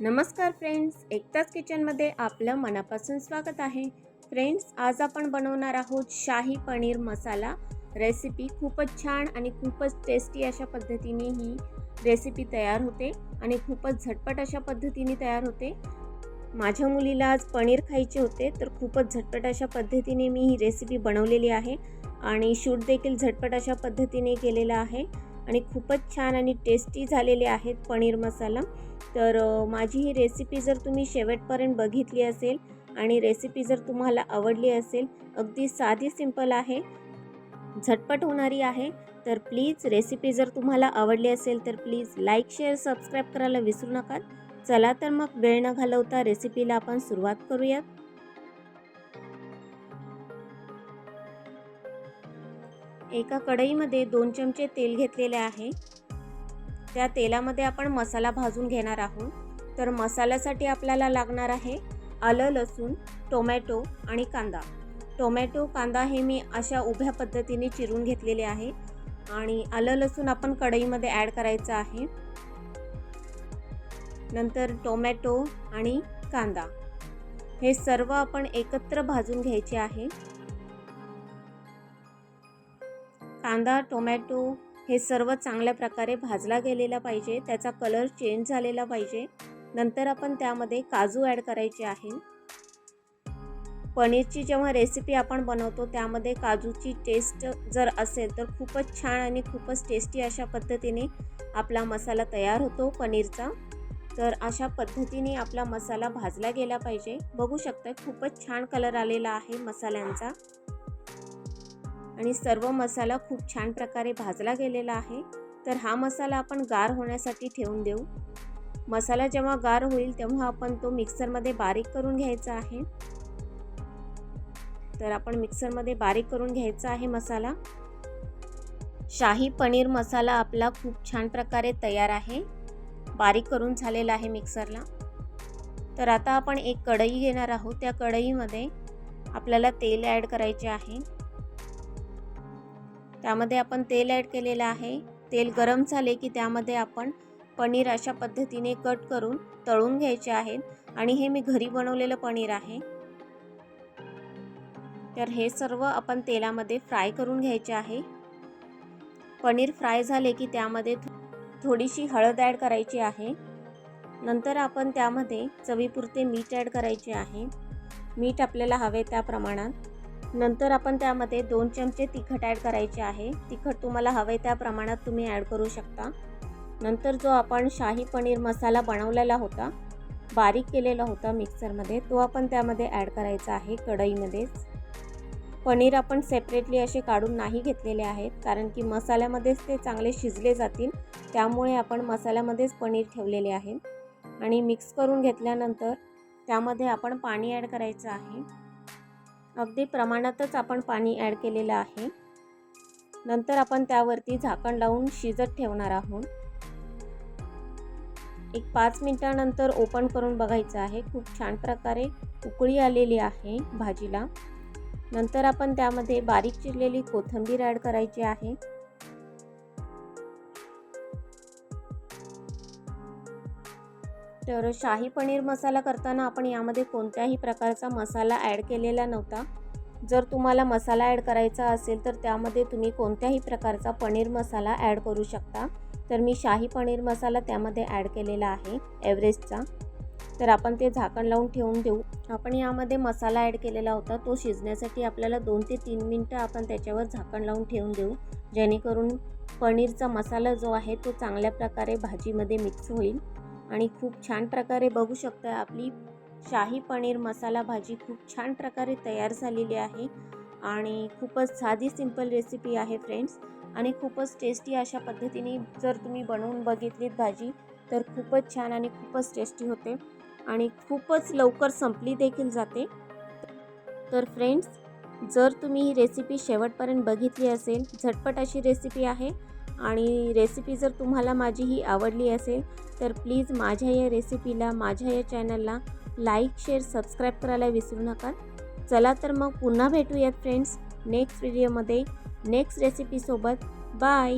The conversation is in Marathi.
नमस्कार फ्रेंड्स एकताच किचनमध्ये आपलं मनापासून स्वागत आहे. फ्रेंड्स आज आपण बनवणार आहोत शाही पनीर मसाला. रेसिपी खूपच छान आणि खूपच टेस्टी अशा पद्धतीने ही रेसिपी तयार होते आणि खूपच झटपट अशा पद्धतीने तयार होते. माझ्या मुलीला आज पनीर खायचे होते तर खूपच झटपट अशा पद्धतीने मी ही रेसिपी बनवलेली आहे आणि शूट देखील झटपट अशा पद्धतीने केलेला आहे. आणि खूपच छान आणि टेस्टी झालेले आहेत पनीर मसाला. तर माझी ही रेसिपी जर तुम्ही शेवटपर्यंत बघितली असेल आणि रेसिपी जर तुम्हाला आवडली असेल अगदी साधी सिंपल आहे झटपट होणारी आहे तर प्लीज रेसिपी जर तुम्हाला आवडली असेल तर प्लीज लाईक शेअर सबस्क्राईब करायला विसरू नका. चला तर मग वेळ न घालवता रेसिपीला आपण सुरुवात करूयात. एका कढईमध्ये दोन चमचे तेल घेतलेले आहे. त्या तेलामध्ये आपण मसाला भाजून घेणार आहोत. तर मसाल्यासाठी आपल्याला लागणार आहे आलं लसूण टोमॅटो आणि कांदा. टोमॅटो कांदा हे मी अशा उभ्या पद्धतीने चिरून घेतलेले आहे. आणि आलं लसूण आपण कढईमध्ये ॲड करायचं आहे. नंतर टोमॅटो आणि कांदा. हे सर्व आपण एकत्र भाजून घ्यायचे आहे. कांदा टोमॅटो हे सर्व चांगल्या प्रकारे भाजला गेलेला पाहिजे. त्याचा कलर चेंज झालेला पाहिजे. नंतर आपण त्यामध्ये काजू ॲड करायचे आहे. पनीरची जेव्हा रेसिपी आपण बनवतो त्यामध्ये काजूची टेस्ट जर असेल तर खूपच छान आणि खूपच टेस्टी अशा पद्धतीने आपला मसाला तयार होतो पनीरचा. तर अशा पद्धतीने आपला मसाला भाजला गेला पाहिजे. बघू शकता खूपच छान कलर आलेला आहे मसाल्यांचा. आणि सर्व मसाला खूप छान प्रकारे भाजला गेलेला आहे. तर हा मसाला आपण गार होण्यासाठी ठेवून देऊ. मसाला जेव्हा गार होईल तेव्हा आपण तो मिक्सरमध्ये बारीक करून घ्यायचा आहे. तर आपण मिक्सरमध्ये बारीक करून घ्यायचा आहे मसाला. शाही पनीर मसाला आपला खूप छान प्रकारे तयार आहे. बारीक करून झालेला आहे मिक्सरला. तर आता आपण एक कढई घेणार आहोत. त्या कढईमध्ये आपल्याला तेल ॲड करायचे आहे. त्यामध्ये आपण तेल ॲड केलेलं आहे. तेल गरम झाले की त्यामध्ये आपण पनीर अशा पद्धतीने कट करून तळून घ्यायचे आहेत आणि हे मी घरी बनवलेलं पनीर आहे. तर हे सर्व आपण तेलामध्ये फ्राय करून घ्यायचे आहे. पनीर फ्राय झाले की त्यामध्ये थोडीशी हळद ॲड करायची आहे. नंतर आपण त्यामध्ये चवीपुरते मीठ ॲड करायचे आहे. मीठ आपल्याला हवे त्या प्रमाणात. नंतर आपण त्यामध्ये दोन चमचे तिखट ॲड करायचे आहे. तिखट तुम्हाला हवे त्या प्रमाणात तुम्ही ॲड करू शकता. नंतर जो आपण शाही पनीर मसाला बनवलेला होता बारीक केलेला होता मिक्सरमध्ये तो आपण त्यामध्ये ॲड करायचा आहे कढईमध्येच. पनीर आपण सेपरेटली असे काढून नाही घेतलेले आहेत कारण की मसाल्यामध्येच ते चांगले शिजले जातील त्यामुळे आपण मसाल्यामध्येच पनीर ठेवलेले आहे. आणि मिक्स करून घेतल्यानंतर त्यामध्ये आपण पाणी ॲड करायचं आहे. अगदी प्रमाणातच आपण पाणी ॲड केलेलं आहे. नंतर आपण त्यावरती झाकण लावून शिजत ठेवणार आहोत. एक पाच मिनटानंतर ओपन करून बघायचं आहे. खूप छान प्रकारे उकळी आलेली आहे भाजीला. नंतर आपण त्यामध्ये बारीक चिरलेली कोथिंबीर ॲड करायची आहे. तर शाही पनीर मसाला करताना आपण यामध्ये कोणत्याही प्रकारचा मसाला ॲड केलेला नव्हता. जर तुम्हाला मसाला ॲड करायचा असेल तर त्यामध्ये तुम्ही कोणत्याही प्रकारचा पनीर मसाला ॲड करू शकता. तर मी शाही पनीर मसाला त्यामध्ये ॲड केलेला आहे एव्हरेस्टचा. तर आपण ते झाकण लावून ठेवून देऊ. आपण यामध्ये मसाला ॲड केलेला होता तो शिजण्यासाठी आपल्याला दोन ते तीन मिनटं आपण त्याच्यावर झाकण लावून ठेवून देऊ. जेणेकरून पनीरचा मसाला जो आहे तो चांगल्या प्रकारे भाजीमध्ये मिक्स होईल. आणि खूप छान प्रकारे बघू शकता आपली शाही पनीर मसाला भाजी खूप छान प्रकारे तयार झालेली आहे. आणि खूपच साधी सिंपल रेसिपी आहे फ्रेंड्स आणि खूपच टेस्टी अशा पद्धतीने जर तुम्ही बनवून बघितलीत भाजी तर खूपच छान आणि खूपच टेस्टी होते. आणि खूपच लवकर संपली देखील जाते. तर फ्रेंड्स जर तुम्ही ही रेसिपी शेवटपर्यंत बघितली असेल झटपट अशी रेसिपी आहे. आणि रेसिपी जर तुम्हाला माझी ही आवडली असेल तर प्लीज माझ्या या रेसिपीला माझ्या या चॅनलला लाईक शेअर सबस्क्राईब करायला विसरू नका. चला तर मग पुन्हा भेटूयात फ्रेंड्स नेक्स्ट व्हिडिओमध्ये नेक्स्ट रेसिपीसोबत बाय